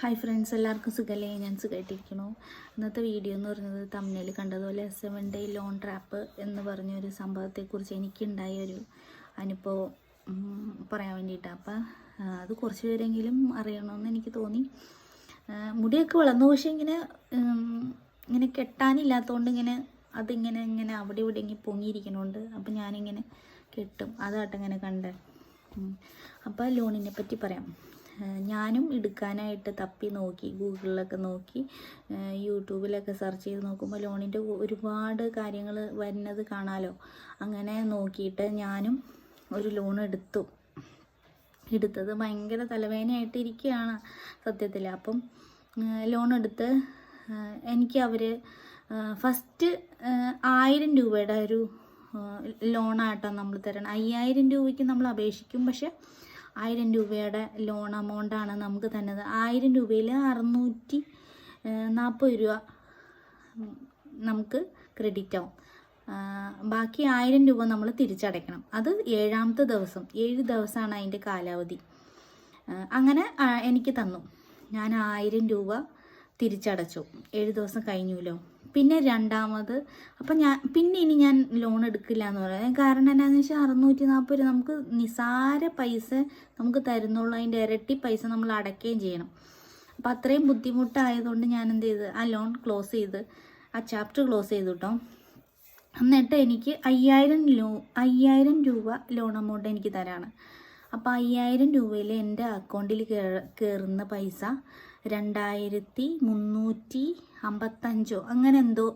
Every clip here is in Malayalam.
ഹായ് ഫ്രണ്ട്സ് എല്ലാവർക്കും സുഖമല്ലേ ഞാൻ സുഖമായിട്ടിരിക്കണു ഇന്നത്തെ വീഡിയോ എന്ന് പറയുന്നത് തമിഴിൽ കണ്ടതുപോലെ സെവൻ ഡേ ലോൺ ട്രാപ്പ് എന്ന് പറഞ്ഞൊരു സംഭവത്തെക്കുറിച്ച് എനിക്കുണ്ടായ ഒരു അനുഭവം പറയാൻ വേണ്ടിയിട്ടാണ് അപ്പം അത് കുറച്ച് പേരെങ്കിലും അറിയണമെന്ന് എനിക്ക് തോന്നി. മുടിയൊക്കെ വളർന്നു. പക്ഷേ ഇങ്ങനെ ഇങ്ങനെ കെട്ടാനില്ലാത്തതുകൊണ്ട് ഇങ്ങനെ അതിങ്ങനെ ഇങ്ങനെ അവിടെ ഇവിടെ ഇങ്ങനെ പൊങ്ങിയിരിക്കണോണ്ട് അപ്പം ഞാനിങ്ങനെ കെട്ടും. അതാട്ടെ ഇങ്ങനെ കണ്ടേ. അപ്പോൾ ലോണിനെ പറ്റി പറയാം. ഞാനും എടുക്കാനായിട്ട് തപ്പി നോക്കി ഗൂഗിളിലൊക്കെ നോക്കി യൂട്യൂബിലൊക്കെ സെർച്ച് ചെയ്ത് നോക്കുമ്പോൾ ലോണിന്റെ ഒരുപാട് കാര്യങ്ങൾ വരുന്നത് കാണാമല്ലോ അങ്ങനെ നോക്കിയിട്ട് ഞാനും ഒരു ലോൺ എടുത്തു. എടുത്തത് ഭയങ്കര തലവേദനയായിട്ട് ഇരിക്കുകയാണ് സത്യത്തിൽ. അപ്പം ലോൺ എടുത്ത് എനിക്ക് അവർ ഫസ്റ്റ് ആയിരം രൂപയുടെ ഒരു ലോണാട്ടോ നമ്മൾ തരണം അയ്യായിരം രൂപയ്ക്ക് നമ്മൾ അപേക്ഷിക്കും. പക്ഷെ ആയിരം രൂപയുടെ ലോൺ എമൗണ്ടാണ് നമുക്ക് തന്നത്. ആയിരം രൂപയിൽ അറുന്നൂറ്റി നാൽപ്പത് രൂപ നമുക്ക് ക്രെഡിറ്റ് ആവും. ബാക്കി ആയിരം രൂപ നമ്മൾ തിരിച്ചടയ്ക്കണം. അത് ഏഴാമത്തെ ദിവസം ഏഴ് ദിവസമാണ് അതിന്റെ കാലാവധി. അങ്ങനെ എനിക്ക് തന്നു. ഞാൻ ആയിരം രൂപ തിരിച്ചടച്ചു. ഏഴ് ദിവസം കഴിഞ്ഞുല്ലോ. പിന്നെ രണ്ടാമത് അപ്പം ഞാൻ പിന്നെ ഇനി ഞാൻ ലോൺ എടുക്കില്ല എന്ന് പറയാം. കാരണം എന്താണെന്ന് വെച്ചാൽ അറുന്നൂറ്റി നാൽപ്പത് രൂപ നമുക്ക് നിസാര പൈസ നമുക്ക് തരുന്നുള്ളൂ. അതിന്റെ ഇരട്ടി പൈസ നമ്മൾ അടയ്ക്കുകയും ചെയ്യണം. അപ്പം അത്രയും ബുദ്ധിമുട്ടായതുകൊണ്ട് ഞാൻ എന്ത് ചെയ്ത് ആ ലോൺ ക്ലോസ് ചെയ്ത് ആ ചാപ്റ്റർ ക്ലോസ് ചെയ്തു കേട്ടോ എന്നിട്ട് എനിക്ക് അയ്യായിരം ലോ അയ്യായിരം രൂപ ലോൺ എമൗണ്ട് എനിക്ക് തരാണ്. അപ്പോൾ അയ്യായിരം രൂപയിൽ എന്റെ അക്കൗണ്ടിൽ കയറുന്ന പൈസ രണ്ടായിരത്തി മുന്നൂറ്റി അമ്പത്തഞ്ചോ അങ്ങനെ എന്തോ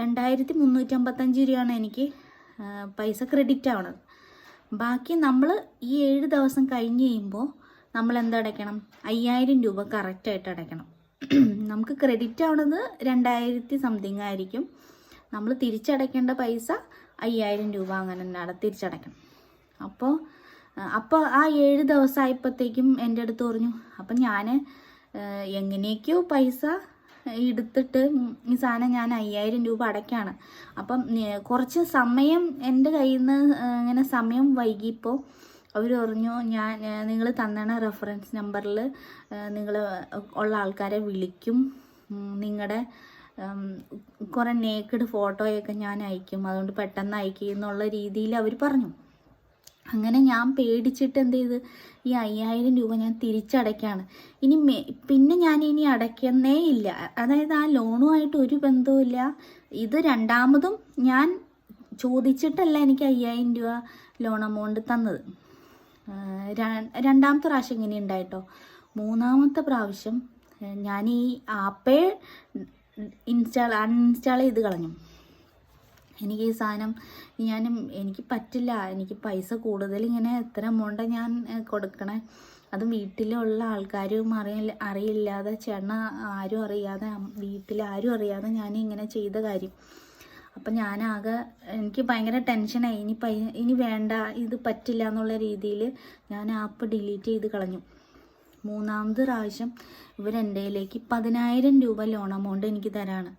രണ്ടായിരത്തി മുന്നൂറ്റി അമ്പത്തഞ്ച് രൂപയാണ് എനിക്ക് പൈസ ക്രെഡിറ്റ് ആവണത്. ബാക്കി നമ്മൾ ഈ ഏഴ് ദിവസം കഴിഞ്ഞ് കഴിയുമ്പോൾ നമ്മൾ എന്തടയ്ക്കണം അയ്യായിരം രൂപ കറക്റ്റായിട്ട് അടയ്ക്കണം. നമുക്ക് ക്രെഡിറ്റ് ആവണത് രണ്ടായിരത്തി സംതിങ് ആയിരിക്കും. നമ്മൾ തിരിച്ചടയ്ക്കേണ്ട പൈസ അയ്യായിരം രൂപ അങ്ങനെ തന്നെ തിരിച്ചടയ്ക്കണം. അപ്പോൾ അപ്പോൾ ആ ഏഴ് ദിവസമായപ്പോഴത്തേക്കും എന്റെ അടുത്ത് പറഞ്ഞു അപ്പം ഞാൻ എങ്ങനെയൊക്കെയോ പൈസ എടുത്തിട്ട് ഈ സാധനം ഞാൻ അയ്യായിരം രൂപ അടയ്ക്കാണ്. അപ്പം കുറച്ച് സമയം എന്റെ കയ്യിൽ നിന്ന് ഇങ്ങനെ സമയം വൈകിയപ്പോൾ അവർ പറഞ്ഞു ഞാൻ നിങ്ങൾ തന്നണ റെഫറൻസ് നമ്പറിൽ നിങ്ങൾ ഉള്ള ആൾക്കാരെ വിളിക്കും. നിങ്ങളുടെ കുറേ നേക്കഡ് ഫോട്ടോയൊക്കെ ഞാൻ അയക്കും. അതുകൊണ്ട് പെട്ടെന്ന് അയക്കും എന്നുള്ള രീതിയിൽ അവർ പറഞ്ഞു. അങ്ങനെ ഞാൻ പേടിച്ചിട്ട് എന്ത് ചെയ്ത്? ഈ അയ്യായിരം രൂപ ഞാൻ തിരിച്ചടയ്ക്കാണ്. ഇനി പിന്നെ ഞാൻ ഇനി അടയ്ക്കുന്നേ ഇല്ല. അതായത് ആ ലോണുമായിട്ട് ഒരു ബന്ധവുമില്ല ഇത് രണ്ടാമതും ഞാൻ ചോദിച്ചിട്ടല്ല എനിക്ക് അയ്യായിരം രൂപ ലോൺ എമൗണ്ട് തന്നത്. രണ്ടാമത്തെ പ്രാവശ്യം ഇങ്ങനെ ഉണ്ടായിട്ടോ. മൂന്നാമത്തെ പ്രാവശ്യം ഞാൻ ഈ ആപ്പേ ഇൻസ്റ്റാൾ അൺഇൻസ്റ്റാൾ ചെയ്ത് കളഞ്ഞു. എനിക്ക് ഈ സാധനം ഞാനും എനിക്ക് പറ്റില്ല. എനിക്ക് പൈസ കൂടുതൽ ഇങ്ങനെ എത്ര എമൗണ്ട് ഞാൻ കൊടുക്കണേ? അതും വീട്ടിലുള്ള ആൾക്കാരും അറിയില്ല അറിയില്ലാതെ ചേട്ടന ആരും അറിയാതെ വീട്ടിൽ ആരും അറിയാതെ ഞാൻ ഇങ്ങനെ ചെയ്ത കാര്യം. അപ്പം ഞാനാകെ എനിക്ക് ഭയങ്കര ടെൻഷനായി. ഇനി പൈ ഇനി വേണ്ട ഇത് പറ്റില്ല എന്നുള്ള രീതിയിൽ ഞാൻ ആപ്പ് ഡിലീറ്റ് ചെയ്ത് കളഞ്ഞു. മൂന്നാമത് പ്രാവശ്യം ഇവർ എന്റെ പതിനായിരം രൂപ ലോൺ എമൗണ്ട് എനിക്ക് തരാണ്.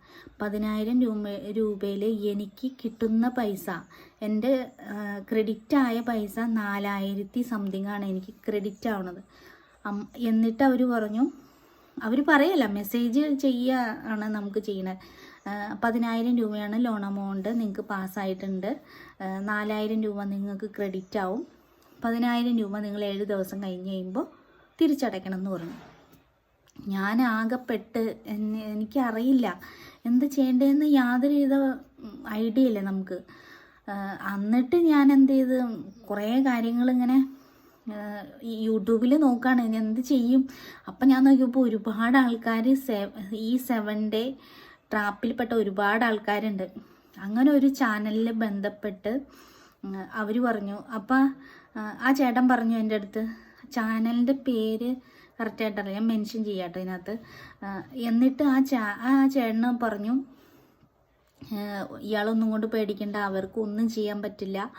പതിനായിരം രൂപ രൂപയിൽ എനിക്ക് കിട്ടുന്ന പൈസ എന്റെ ക്രെഡിറ്റ് ആയ പൈസ നാലായിരത്തി സംതിങ് ആണ് എനിക്ക് ക്രെഡിറ്റ് ആവണത് എന്നിട്ട് അവർ പറഞ്ഞു അവർ പറയല്ല മെസ്സേജ് ചെയ്യാണ് നമുക്ക് ചെയ്യണത് പതിനായിരം രൂപയാണ് ലോൺ എമൗണ്ട് നിങ്ങൾക്ക് പാസ്സായിട്ടുണ്ട് നാലായിരം രൂപ നിങ്ങൾക്ക് ക്രെഡിറ്റ് ആവും. പതിനായിരം രൂപ നിങ്ങൾ ഏഴ് ദിവസം കഴിഞ്ഞ് കഴിയുമ്പോൾ തിരിച്ചടയ്ക്കണം എന്ന് പറഞ്ഞു. ഞാൻ ആകെപ്പെട്ട് എനിക്കറിയില്ല. എന്ത് ചെയ്യേണ്ടതെന്ന് യാതൊരു വിധ ഐഡിയ ഇല്ല നമുക്ക്. എന്നിട്ട് ഞാൻ എന്ത് ചെയ്ത്? കുറേ കാര്യങ്ങളിങ്ങനെ യൂട്യൂബിൽ നോക്കുകയാണ് ഇനി എന്ത് ചെയ്യും. അപ്പം ഞാൻ നോക്കിയപ്പോൾ ഒരുപാട് ആൾക്കാർ ഈ സെവൻ ഡേ ട്രാപ്പിൽപ്പെട്ട ഒരുപാട് ആൾക്കാരുണ്ട്. അങ്ങനെ ഒരു ചാനലിൽ ബന്ധപ്പെട്ട് അവർ പറഞ്ഞു അപ്പം ആ ചേട്ടൻ പറഞ്ഞു എന്റെ അടുത്ത് ചാനലിന്റെ പേര് കറക്റ്റായിട്ടല്ല ഞാൻ മെൻഷൻ ചെയ്യാട്ടോ ഇതിനകത്ത്. എന്നിട്ട് ആ ചാ ആ ചേട്ടന് പറഞ്ഞു ഇയാളൊന്നും കൊണ്ട് പേടിക്കേണ്ട അവർക്ക് ഒന്നും ചെയ്യാൻ പറ്റില്ല.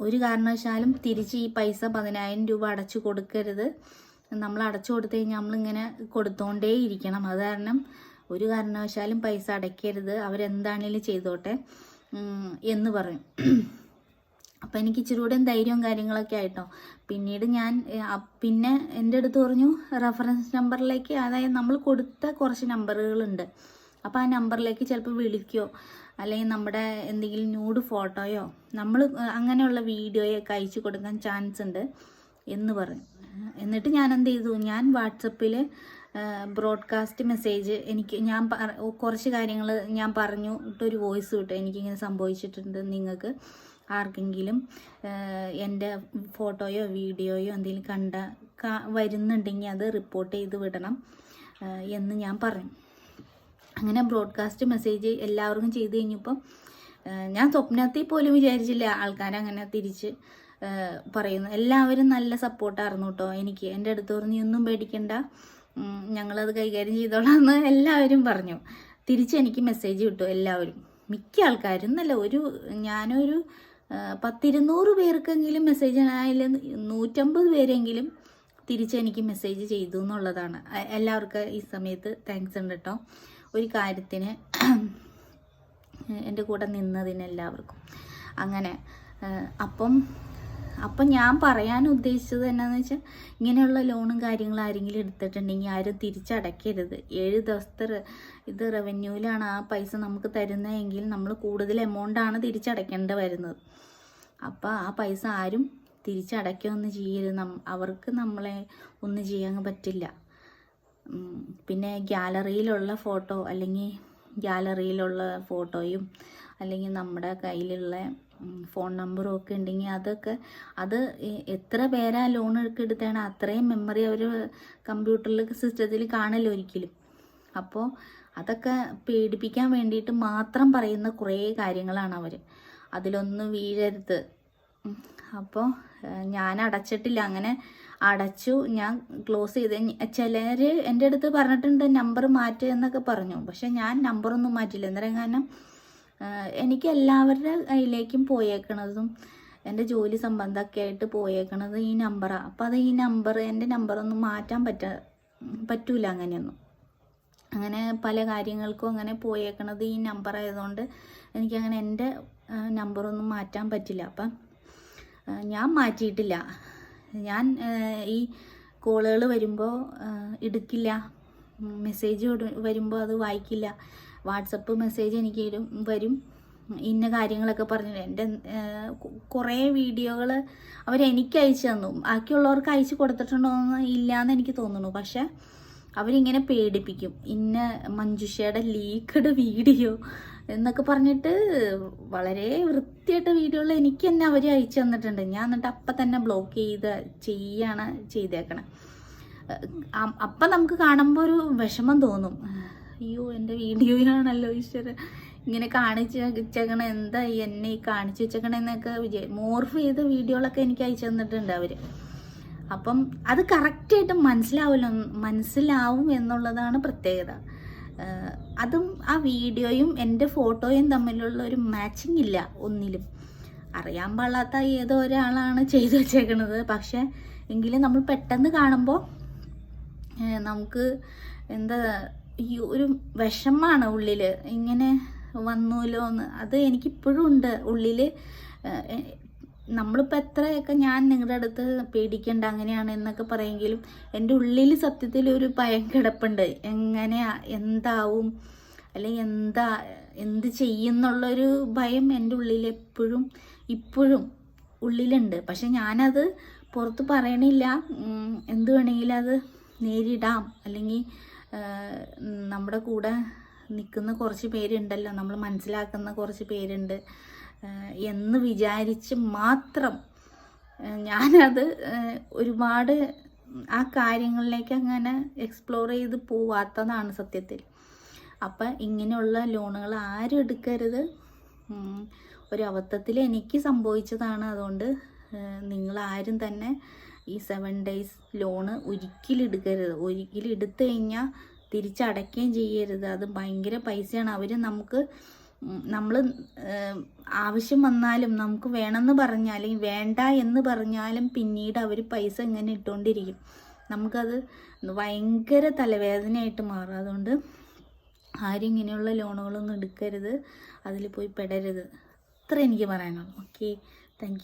ഒരു കാരണവശാലും തിരിച്ച് ഈ പൈസ പതിനായിരം രൂപ അടച്ചു കൊടുക്കരുത്. നമ്മൾ അടച്ചു കൊടുത്തു കഴിഞ്ഞാൽ നമ്മളിങ്ങനെ കൊടുത്തോണ്ടേ ഇരിക്കണം. അത് കാരണം ഒരു കാരണവശാലും പൈസ അടയ്ക്കരുത്. അവരെന്താണേലും ചെയ്തോട്ടെ എന്ന് പറഞ്ഞു. അപ്പം എനിക്ക് ഇച്ചിരി കൂടെ ധൈര്യവും കാര്യങ്ങളൊക്കെ ആയിട്ടോ. പിന്നീട് ഞാൻ പിന്നെ എന്റെ അടുത്ത് പറഞ്ഞു റെഫറൻസ് നമ്പറിലേക്ക് അതായത് നമ്മൾ കൊടുത്ത കുറച്ച് നമ്പറുകളുണ്ട് അപ്പോൾ ആ നമ്പറിലേക്ക് ചിലപ്പോൾ വിളിക്കുകയോ അല്ലെങ്കിൽ നമ്മുടെ എന്തെങ്കിലും ന്യൂഡ് ഫോട്ടോയോ നമ്മൾ അങ്ങനെയുള്ള വീഡിയോയൊക്കെ അയച്ചു കൊടുക്കാൻ ചാൻസ് ഉണ്ട് എന്ന് പറഞ്ഞു. എന്നിട്ട് ഞാൻ എന്ത് ചെയ്തു ഞാൻ വാട്സപ്പിൽ ബ്രോഡ്കാസ്റ്റ് മെസ്സേജ് എനിക്ക് ഞാൻ കുറച്ച് കാര്യങ്ങൾ ഞാൻ പറഞ്ഞു ഇട്ടൊരു വോയിസ് കിട്ടും എനിക്കിങ്ങനെ സംഭവിച്ചിട്ടുണ്ട് നിങ്ങൾക്ക്. ആർക്കെങ്കിലും എന്റെ ഫോട്ടോയോ വീഡിയോയോ എന്തെങ്കിലും കണ്ട വരുന്നുണ്ടെങ്കിൽ അത് റിപ്പോർട്ട് ചെയ്ത് വിടണം എന്ന് ഞാൻ പറഞ്ഞു അങ്ങനെ ബ്രോഡ്കാസ്റ്റ് മെസ്സേജ് എല്ലാവർക്കും ചെയ്ത് കഴിഞ്ഞപ്പം ഞാൻ സ്വപ്നത്തിൽ പോലും വിചാരിച്ചില്ല ആൾക്കാരങ്ങനെ തിരിച്ച് പറയുന്നു. എല്ലാവരും നല്ല സപ്പോർട്ടായിരുന്നു കേട്ടോ എനിക്ക്. എന്റെ അടുത്ത് നീ ഒന്നും പേടിക്കണ്ട. ഞങ്ങളത് കൈകാര്യം ചെയ്തോളാം എന്ന് എല്ലാവരും പറഞ്ഞു. തിരിച്ച് എനിക്ക് മെസ്സേജ് കിട്ടും എല്ലാവരും. മിക്ക ആൾക്കാരും എന്നല്ല ഒരു ഞാനൊരു പത്തിരുന്നൂറ് പേർക്കെങ്കിലും മെസ്സേജ് അതിൽ നൂറ്റമ്പത് പേരെങ്കിലും തിരിച്ച് എനിക്ക് മെസ്സേജ് ചെയ്തു എന്നുള്ളതാണ്. എല്ലാവർക്കും ഈ സമയത്ത് താങ്ക്സ് ഉണ്ട് കേട്ടോ ഒരു കാര്യത്തിന് എന്റെ കൂടെ നിന്നതിന് എല്ലാവർക്കും. അങ്ങനെ അപ്പം അപ്പം ഞാൻ പറയാൻ ഉദ്ദേശിച്ചത് എന്നാന്ന് വെച്ചാൽ ഇങ്ങനെയുള്ള ലോണും കാര്യങ്ങളും ആരെങ്കിലും എടുത്തിട്ടുണ്ടെങ്കിൽ ആരും തിരിച്ചടയ്ക്കരുത്. ഏഴ് ദിവസത്തെ ഇത് റവന്യൂവിലാണ് ആ പൈസ നമുക്ക് തരുന്നതെങ്കിൽ നമ്മൾ കൂടുതൽ എമൗണ്ടാണ് തിരിച്ചടയ്ക്കേണ്ടി വരുന്നത്. അപ്പോൾ ആ പൈസ ആരും തിരിച്ചടയ്ക്കുകയൊന്നും ചെയ്യരുത്. നം അവർക്ക് നമ്മളെ ഒന്നും ചെയ്യാൻ പറ്റില്ല. പിന്നെ ഗ്യാലറിയിലുള്ള ഫോട്ടോ അല്ലെങ്കിൽ ഗ്യാലറിയിലുള്ള ഫോട്ടോയും അല്ലെങ്കിൽ നമ്മുടെ കയ്യിലുള്ള ഫോൺ നമ്പറും ഒക്കെ ഉണ്ടെങ്കിൽ അതൊക്കെ അത് എത്ര പേരാ ലോൺ എടുത്താണ് അത്രയും മെമ്മറി അവർ കമ്പ്യൂട്ടറിൽ സിസ്റ്റത്തിൽ കാണില്ല ഒരിക്കലും. അപ്പോൾ അതൊക്കെ പേടിപ്പിക്കാൻ വേണ്ടിയിട്ട് മാത്രം പറയുന്ന കുറേ കാര്യങ്ങളാണ് അവർ. അതിലൊന്നും വീഴരുത്. അപ്പോൾ ഞാൻ അടച്ചിട്ടില്ല. അങ്ങനെ അടച്ചു. ഞാൻ ക്ലോസ് ചെയ്ത് ചിലർ എന്റെ അടുത്ത് പറഞ്ഞിട്ടുണ്ട് നമ്പർ മാറ്റുക എന്നൊക്കെ പറഞ്ഞു. പക്ഷെ ഞാൻ നമ്പറൊന്നും മാറ്റില്ല അന്നേരം കാരണം എനിക്ക് എല്ലാവരുടെ കയ്യിലേക്കും പോയേക്കണതും എന്റെ ജോലി സംബന്ധമൊക്കെ ആയിട്ട് പോയേക്കണത് ഈ നമ്പറാണ് അപ്പോൾ അത് ഈ നമ്പർ എന്റെ നമ്പറൊന്നും മാറ്റാൻ പറ്റ പറ്റൂല അങ്ങനെയൊന്നും. അങ്ങനെ പല കാര്യങ്ങൾക്കും അങ്ങനെ പോയേക്കണത് ഈ നമ്പർ ആയതുകൊണ്ട് എനിക്കങ്ങനെ എന്റെ നമ്പറൊന്നും മാറ്റാൻ പറ്റില്ല. അപ്പം ഞാൻ മാറ്റിയിട്ടില്ല. ഞാൻ ഈ കോളുകൾ വരുമ്പോൾ എടുക്കില്ല. മെസ്സേജ് വരുമ്പോൾ അത് വായിക്കില്ല. വാട്സപ്പ് മെസ്സേജ് എനിക്ക് വരും ഇന്ന കാര്യങ്ങളൊക്കെ പറഞ്ഞു എന്റെ കുറേ വീഡിയോകൾ അവരെനിക്ക് അയച്ചു തന്നു. ബാക്കിയുള്ളവർക്ക് അയച്ചു കൊടുത്തിട്ടുണ്ടോ എന്ന് ഇല്ലയെന്ന് എനിക്ക് തോന്നുന്നു. പക്ഷേ അവരിങ്ങനെ പേടിപ്പിക്കും. ഇന്ന മഞ്ജുഷയുടെ ലീക്ക്ഡ് വീഡിയോ എന്നൊക്കെ പറഞ്ഞിട്ട് വളരെ വൃത്തിയായിട്ട വീഡിയോകൾ എനിക്ക് തന്നെ അവർ അയച്ചു തന്നിട്ടുണ്ട്. ഞാൻ എന്നിട്ട് അപ്പം തന്നെ ബ്ലോക്ക് ചെയ്ത് ചെയ്യാണ് ചെയ്തേക്കണേ. അപ്പം നമുക്ക് കാണുമ്പോൾ ഒരു വിഷമം തോന്നും. അയ്യോ എന്റെ വീഡിയോയാണല്ലോ ഈശ്വര. ഇങ്ങനെ കാണിച്ച് വെച്ചേക്കണ എന്താ എന്നെ ഈ കാണിച്ചു വെച്ചേക്കണെന്നൊക്കെ വിചാരി മോർഫ് ചെയ്ത വീഡിയോകളൊക്കെ എനിക്ക് അയച്ചു തന്നിട്ടുണ്ട് അവർ അപ്പം അത് കറക്റ്റായിട്ട് മനസ്സിലാവില്ല മനസ്സിലാവും എന്നുള്ളതാണ് പ്രത്യേകത. അതും ആ വീഡിയോയും എന്റെ ഫോട്ടോയും തമ്മിലുള്ള ഒരു മാച്ചിങ് ഇല്ല ഒന്നിലും. അറിയാൻ പാടാത്ത ഏതോ ഒരാളാണ് ചെയ്തു വെച്ചേക്കുന്നത് പക്ഷെ എങ്കിലും നമ്മൾ പെട്ടെന്ന് കാണുമ്പോൾ നമുക്ക് എന്താ ഈ ഒരു വിഷമാണ് ഉള്ളിൽ ഇങ്ങനെ വന്നൂലോ എന്ന് അത് എനിക്കിപ്പോഴും ഉണ്ട് ഉള്ളിൽ നമ്മളിപ്പോൾ എത്രയൊക്കെ ഞാൻ നിങ്ങളുടെ അടുത്ത് പേടിക്കേണ്ട അങ്ങനെയാണ് എന്നൊക്കെ പറയുമെങ്കിലും എന്റെ ഉള്ളിൽ സത്യത്തിൽ ഒരു ഭയം കിടപ്പുണ്ട്. എങ്ങനെയാ എന്താവും അല്ലെങ്കിൽ എന്താ എന്ത് ചെയ്യുന്നുള്ളൊരു ഭയം എന്റെ ഉള്ളിൽ എപ്പോഴും ഇപ്പോഴും ഉള്ളിലുണ്ട്. പക്ഷെ ഞാനത് പുറത്ത് പറയണില്ല. എന്ത് വേണമെങ്കിലും അത് നേരിടാം. അല്ലെങ്കിൽ നമ്മുടെ കൂടെ നിൽക്കുന്ന കുറച്ച് പേരുണ്ടല്ലോ. നമ്മൾ മനസ്സിലാക്കുന്ന കുറച്ച് പേരുണ്ട്. എന്ന് വിചാരിച്ച് മാത്രം ഞാനത് ഒരുപാട് ആ കാര്യങ്ങളിലേക്ക് അങ്ങനെ എക്സ്പ്ലോർ ചെയ്ത് പോവാത്തതാണ് സത്യത്തിൽ. അപ്പം ഇങ്ങനെയുള്ള ലോണുകൾ ആരും എടുക്കരുത്. ഒരബദ്ധത്തിൽ എനിക്ക് സംഭവിച്ചതാണ് അതുകൊണ്ട് നിങ്ങൾ ആരും തന്നെ ഈ സെവൻ ഡേയ്സ് ലോണ് ഒരിക്കലും എടുക്കരുത്. ഒരിക്കലും എടുത്തു കഴിഞ്ഞാൽ തിരിച്ചടയ്ക്കുകയും ചെയ്യരുത്. അത് ഭയങ്കര പൈസയാണ്. അവർ നമുക്ക് നമ്മൾ ആവശ്യം വന്നാലും നമുക്ക് വേണമെന്ന് പറഞ്ഞാലും വേണ്ട എന്ന് പറഞ്ഞാലും പിന്നീട് അവർ പൈസ ഇങ്ങനെ ഇട്ടുകൊണ്ടിരിക്കും നമുക്കത് ഭയങ്കര തലവേദനയായിട്ട് മാറും. അതുകൊണ്ട് ആരും ഇങ്ങനെയുള്ള ലോണുകളൊന്നും എടുക്കരുത്. അതിൽ പോയി പെടരുത്. അത്ര എനിക്ക് പറയാനുള്ളൂ. Okay thank